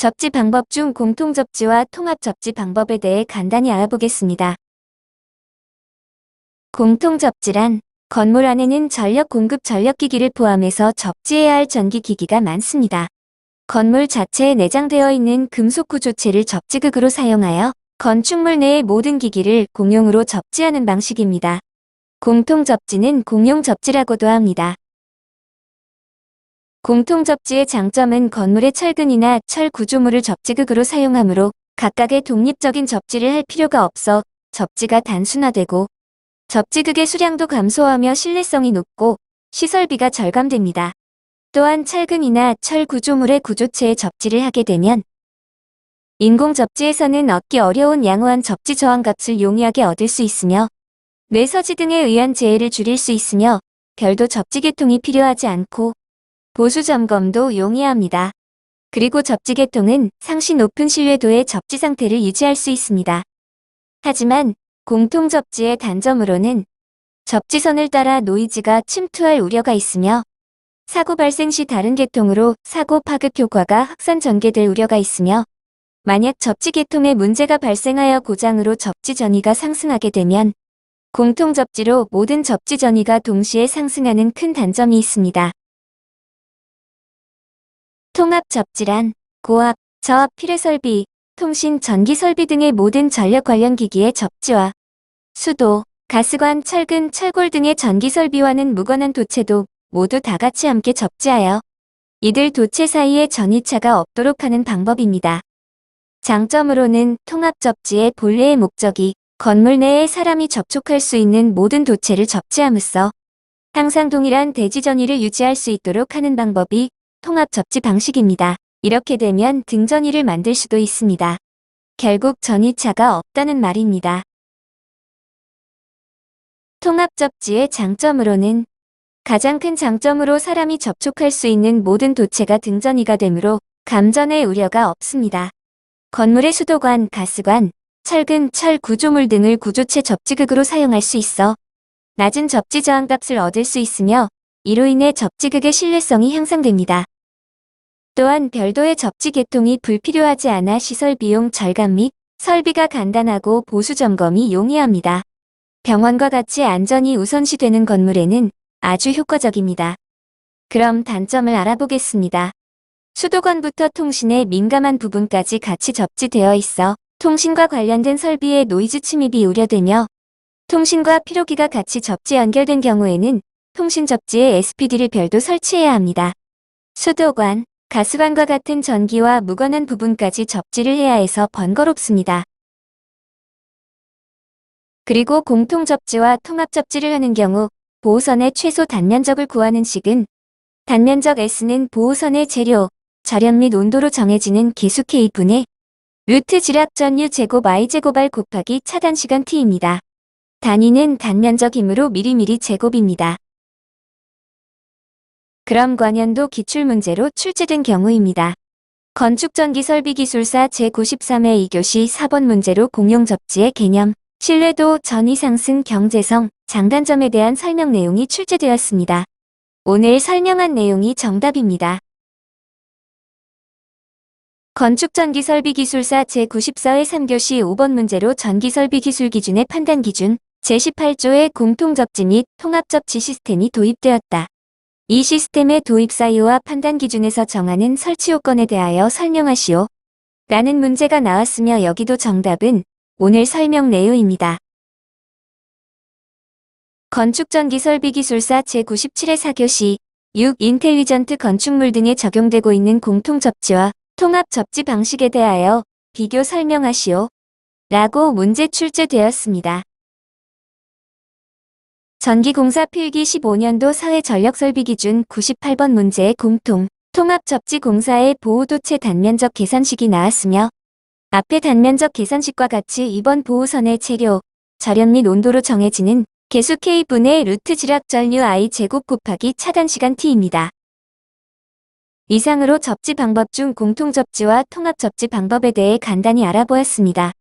접지 방법 중 공통 접지와 통합 접지 방법에 대해 간단히 알아보겠습니다. 공통 접지란 건물 안에는 전력 공급 전력기기를 포함해서 접지해야 할 전기기기가 많습니다. 건물 자체에 내장되어 있는 금속 구조체를 접지극으로 사용하여 건축물 내의 모든 기기를 공용으로 접지하는 방식입니다. 공통 접지는 공용 접지라고도 합니다. 공통 접지의 장점은 건물의 철근이나 철 구조물을 접지극으로 사용하므로 각각의 독립적인 접지를 할 필요가 없어 접지가 단순화되고 접지극의 수량도 감소하며 신뢰성이 높고 시설비가 절감됩니다. 또한 철근이나 철 구조물의 구조체에 접지를 하게 되면 인공 접지에서는 얻기 어려운 양호한 접지 저항값을 용이하게 얻을 수 있으며 뇌서지 등에 의한 재해를 줄일 수 있으며 별도 접지 계통이 필요하지 않고 보수 점검도 용이합니다. 그리고 접지 계통은 상시 높은 신뢰도의 접지 상태를 유지할 수 있습니다. 하지만 공통 접지의 단점으로는 접지선을 따라 노이즈가 침투할 우려가 있으며 사고 발생 시 다른 계통으로 사고 파급 효과가 확산 전개될 우려가 있으며 만약 접지 계통에 문제가 발생하여 고장으로 접지 전이가 상승하게 되면 공통 접지로 모든 접지 전이가 동시에 상승하는 큰 단점이 있습니다. 통합 접지란 고압, 저압 필요 설비, 통신, 전기 설비 등의 모든 전력 관련 기기의 접지와 수도, 가스관, 철근, 철골 등의 전기 설비와는 무관한 도체도 모두 다 같이 함께 접지하여 이들 도체 사이에 전이차가 없도록 하는 방법입니다. 장점으로는 통합 접지의 본래의 목적이 건물 내에 사람이 접촉할 수 있는 모든 도체를 접지함으로써 항상 동일한 대지 전이를 유지할 수 있도록 하는 방법이 통합 접지 방식입니다. 이렇게 되면 등전이를 만들 수도 있습니다. 결국 전이차가 없다는 말입니다. 통합 접지의 장점으로는 가장 큰 장점으로 사람이 접촉할 수 있는 모든 도체가 등전이가 되므로 감전의 우려가 없습니다. 건물의 수도관, 가스관, 철근, 철 구조물 등을 구조체 접지극으로 사용할 수 있어 낮은 접지 저항값을 얻을 수 있으며 이로 인해 접지극의 신뢰성이 향상됩니다. 또한 별도의 접지 계통이 불필요하지 않아 시설 비용 절감 및 설비가 간단하고 보수 점검이 용이합니다. 병원과 같이 안전이 우선시되는 건물에는 아주 효과적입니다. 그럼 단점을 알아보겠습니다. 수도관부터 통신의 민감한 부분까지 같이 접지되어 있어 통신과 관련된 설비의 노이즈 침입이 우려되며 통신과 피로기가 같이 접지 연결된 경우에는 통신 접지에 SPD를 별도 설치해야 합니다. 수도관, 가스관과 같은 전기와 무관한 부분까지 접지를 해야 해서 번거롭습니다. 그리고 공통 접지와 통합 접지를 하는 경우 보호선의 최소 단면적을 구하는 식은 단면적 S는 보호선의 재료, 절연 및 온도로 정해지는 계수 K분의 루트 지락 전유 제곱 I 제곱 R 곱하기 차단 시간 T입니다. 단위는 단면적 힘으로 미리미리 제곱입니다. 그럼 관연도 기출문제로 출제된 경우입니다. 건축전기설비기술사 제93회 2교시 4번 문제로 공용접지의 개념, 신뢰도, 전위 상승, 경제성, 장단점에 대한 설명 내용이 출제되었습니다. 오늘 설명한 내용이 정답입니다. 건축전기설비기술사 제94회 3교시 5번 문제로 전기설비기술 기준의 판단 기준, 제18조의 공통접지 및 통합접지 시스템이 도입되었다. 이 시스템의 도입 사유와 판단 기준에서 정하는 설치 요건에 대하여 설명하시오. 라는 문제가 나왔으며 여기도 정답은 오늘 설명 내용입니다. 건축전기설비기술사 제97회 4교시 6 인텔리전트 건축물 등에 적용되고 있는 공통접지와 통합접지 방식에 대하여 비교 설명하시오. 라고 문제 출제되었습니다. 전기공사 필기 15년도 사회전력설비기준 98번 문제의 공통, 통합접지공사의 보호도체 단면적 계산식이 나왔으며 앞의 단면적 계산식과 같이 이번 보호선의 체료, 절연 및 온도로 정해지는 개수 K분의 루트 지락 전류 I 제곱 곱하기 차단 시간 T입니다. 이상으로 접지 방법 중 공통 접지와 통합 접지 방법에 대해 간단히 알아보았습니다.